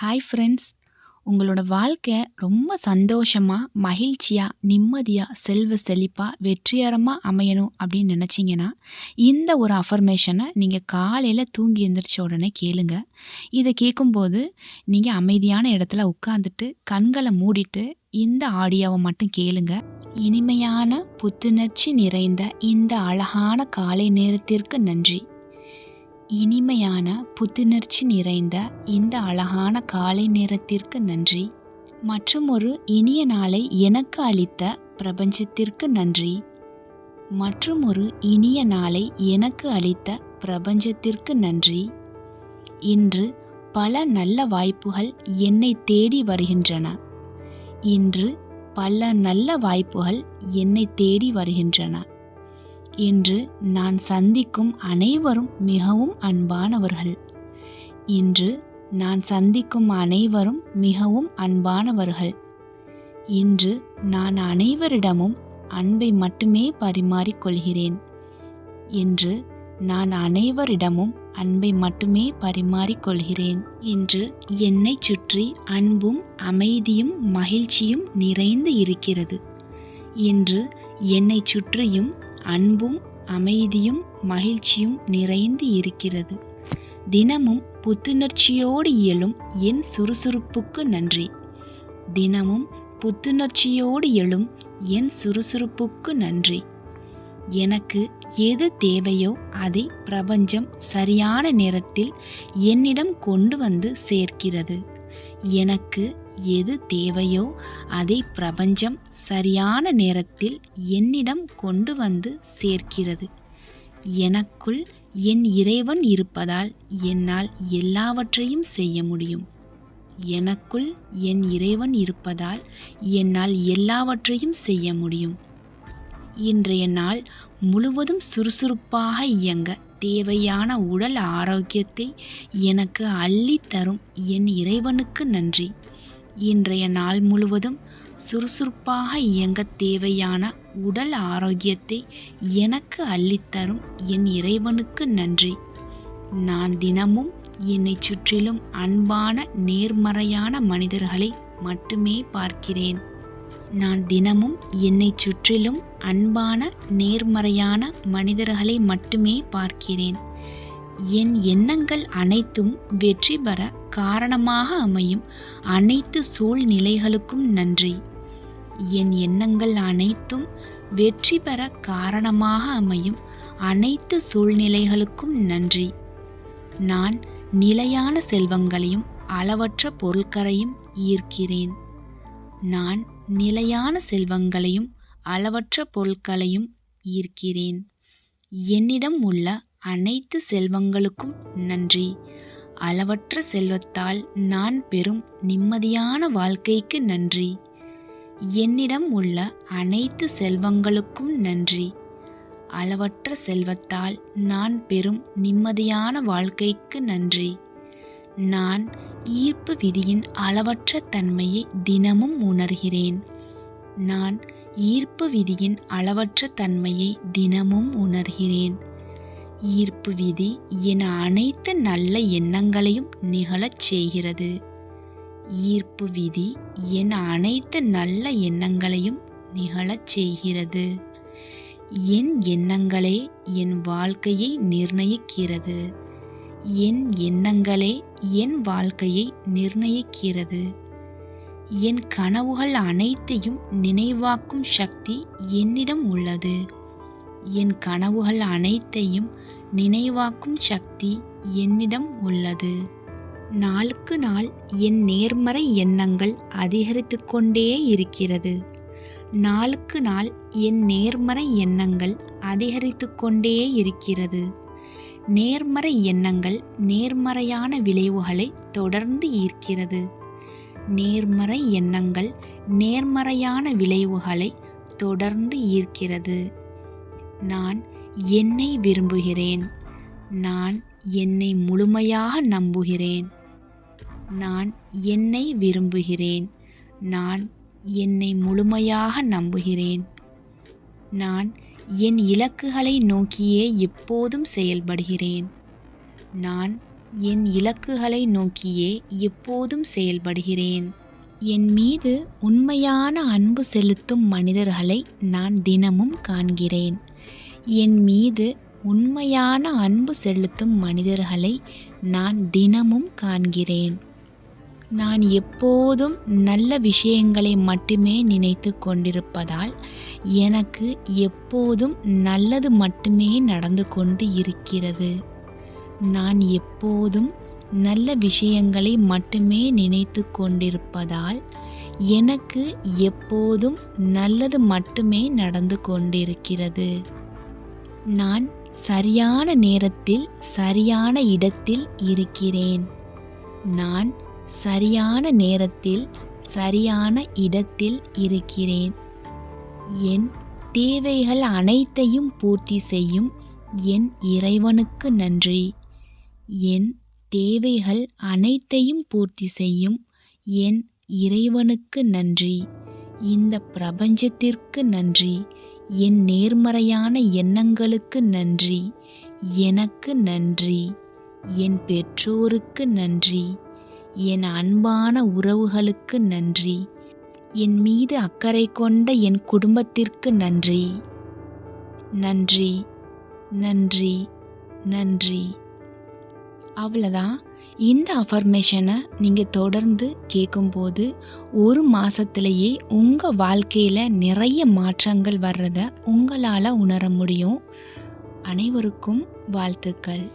Hi friends உங்களோட வாழ்க்கை ரொம்ப சந்தோஷமாக மகிழ்ச்சியாக நிம்மதியாக செல்வ செழிப்பாக வெற்றிகரமாக அமையணும் அப்படின்னு நினச்சிங்கன்னா இந்த ஒரு அஃபர்மேஷனை நீங்கள் காலையில் தூங்கி எந்திரிச்ச உடனே கேளுங்க. இதை கேட்கும்போது நீங்கள் அமைதியான இடத்துல உட்காந்துட்டு கண்களை மூடிட்டு இந்த ஆடியோவை மட்டும் கேளுங்க. இனிமையான புத்துணர்ச்சி நிறைந்த இந்த அழகான காலை நேரத்திற்கு நன்றி. இனிமையான புத்துணர்ச்சி நிறைந்த இந்த அழகான காலை நேரத்திற்கு நன்றி. மற்றும் ஒரு இனிய நாளை எனக்கு அளித்த பிரபஞ்சத்திற்கு நன்றி. மற்றும் ஒரு இனிய நாளை எனக்கு அளித்த பிரபஞ்சத்திற்கு நன்றி. இன்று பல நல்ல வாய்ப்புகள் என்னை தேடி வருகின்றன. இன்று பல நல்ல வாய்ப்புகள் என்னை தேடி வருகின்றன. இன்று நான் சந்திக்கும் அனைவரும் மிகவும் அன்பானவர்கள். இன்று நான் சந்திக்கும் அனைவரும் மிகவும் அன்பானவர்கள். இன்று நான் அனைவரிடமும் அன்பை மட்டுமே பரிமாறிக்கொள்கிறேன் இன்று நான் அனைவரிடமும் அன்பை மட்டுமே பரிமாறிக்கொள்கிறேன் இன்று என்னை சுற்றி அன்பும் அமைதியும் மகிழ்ச்சியும் நிறைந்து இருக்கிறது. இன்று என்னை சுற்றியும் அன்பும் அமைதியும் மகிழ்ச்சியும் நிறைந்து இருக்கிறது. தினமும் புத்துணர்ச்சியோடு இயலும் என் சுறுசுறுப்புக்கு நன்றி. தினமும் புத்துணர்ச்சியோடு எழும் என் சுறுசுறுப்புக்கு நன்றி. எனக்கு எது தேவையோ அதை பிரபஞ்சம் சரியான நேரத்தில் என்னிடம் கொண்டு வந்து சேர்க்கிறது. எனக்கு எது தேவையோ அதை பிரபஞ்சம் சரியான நேரத்தில் என்னிடம் கொண்டு வந்து சேர்க்கிறது. எனக்குள் என் இறைவன் இருப்பதால் என்னால் எல்லாவற்றையும் செய்ய முடியும். எனக்குள் என் இறைவன் இருப்பதால் என்னால் எல்லாவற்றையும் செய்ய முடியும். இன்றைய நாள் முழுவதும் சுறுசுறுப்பாக இயங்க தேவையான உடல் ஆரோக்கியத்தை எனக்கு அள்ளித்தரும் என் இறைவனுக்கு நன்றி. இன்றைய நாள் முழுவதும் சுறுசுறுப்பாக இயங்க தேவையான உடல் ஆரோக்கியத்தை எனக்கு அள்ளித்தரும் என் இறைவனுக்கு நன்றி. நான் தினமும் என்னை சுற்றிலும் அன்பான நேர்மறையான மனிதர்களை மட்டுமே பார்க்கிறேன். நான் தினமும் என்னை சுற்றிலும் அன்பான நேர்மறையான மனிதர்களை மட்டுமே பார்க்கிறேன். என் எண்ணங்கள் அனைத்தும் வெற்றி பெற காரணமாக அமையும். அனைத்து சூழ்நிலைகளுக்கும் நன்றி. என் எண்ணங்கள் அனைத்தும் வெற்றி பெற காரணமாக அமையும். அனைத்து சூழ்நிலைகளுக்கும் நன்றி. நான் நிலையான செல்வங்களையும் அளவற்ற பொருட்களையும் ஈர்க்கிறேன். நான் நிலையான செல்வங்களையும் அளவற்ற பொருட்களையும் ஈர்க்கிறேன். என்னிடம் உள்ள அனைத்து செல்வங்களுக்கும் நன்றி. அளவற்ற செல்வத்தால் நான் பெறும் நிம்மதியான வாழ்க்கைக்கு நன்றி. என்னிடம் உள்ள அனைத்து செல்வங்களுக்கும் நன்றி. அளவற்ற செல்வத்தால் நான் பெறும் நிம்மதியான வாழ்க்கைக்கு நன்றி. நான் ஈர்ப்பு விதியின் அளவற்ற தன்மையை தினமும் உணர்கிறேன். நான் ஈர்ப்பு விதியின் அளவற்ற தன்மையை தினமும் உணர்கிறேன். ஈர்ப்பு விதி என அனைத்து நல்ல எண்ணங்களையும் நிகழச் செய்கிறது. ஈர்ப்பு விதி என அனைத்து நல்ல எண்ணங்களையும் நிகழச் செய்கிறது. என் எண்ணங்களே என் வாழ்க்கையை நிர்ணயிக்கிறது. என் எண்ணங்களே என் வாழ்க்கையை நிர்ணயிக்கிறது. என் கனவுகள் அனைத்தையும் நினைவாக்கும் சக்தி என்னிடம் உள்ளது. என் கனவுகள் அனைத்தையும் நினைவாக்கும் சக்தி என்னிடம் உள்ளது. நாளுக்கு நாள் என் நேர்மறை எண்ணங்கள் அதிகரித்து கொண்டே இருக்கிறது. நாளுக்கு நாள் என் நேர்மறை எண்ணங்கள் அதிகரித்து கொண்டே இருக்கிறது. நேர்மறை எண்ணங்கள் நேர்மறையான விளைவுகளை தொடர்ந்து ஈர்க்கிறது. நேர்மறை எண்ணங்கள் நேர்மறையான விளைவுகளை தொடர்ந்து ஈர்க்கிறது. நான் என்னை விரும்புகிறேன். நான் என்னை முழுமையாக நம்புகிறேன். நான் என்னை விரும்புகிறேன். நான் என்னை முழுமையாக நம்புகிறேன். நான் என் இலக்குகளை நோக்கியே எப்போதும் செயல்படுகிறேன். நான் என் இலக்குகளை நோக்கியே எப்போதும் செயல்படுகிறேன். என் மீது உண்மையான அன்பு செலுத்தும் மனிதர்களை நான் தினமும் காண்கிறேன். என் மீது உண்மையான அன்பு செலுத்தும் மனிதர்களை நான் தினமும் காண்கிறேன். நான் எப்போதும் நல்ல விஷயங்களை மட்டுமே நினைத்து கொண்டிருப்பதால் எனக்கு எப்போதும் நல்லது மட்டுமே நடந்து கொண்டு இருக்கிறது. நான் எப்போதும் நல்ல விஷயங்களை மட்டுமே நினைத்து கொண்டிருப்பதால் எனக்கு எப்போதும் நல்லது மட்டுமே நடந்து கொண்டிருக்கிறது. நான் சரியான நேரத்தில் சரியான இடத்தில் இருக்கிறேன். நான் சரியான நேரத்தில் சரியான இடத்தில் இருக்கிறேன். என் தேவைகள் அனைத்தையும் பூர்த்தி செய்யும் என் இறைவனுக்கு நன்றி. என் தேவைகள் அனைத்தையும் பூர்த்தி செய்யும் என் இறைவனுக்கு நன்றி. இந்த பிரபஞ்சத்திற்கு நன்றி. என் நேர்மறையான எண்ணங்களுக்கு நன்றி. எனக்கு நன்றி. என் பெற்றோருக்கு நன்றி. என் அன்பான உறவுகளுக்கு நன்றி. என் மீது அக்கறை கொண்ட என் குடும்பத்திற்கு நன்றி. நன்றி. நன்றி. நன்றி. அவ்வளோதான் இந்த அஃபர்மேஷனை நீங்கள் தொடர்ந்து கேட்கும்போது ஒரு மாதத்துலேயே உங்கள் வாழ்க்கையில் நிறைய மாற்றங்கள் வர்றதை உங்களால் உணர முடியும். அனைவருக்கும் வாழ்த்துக்கள்.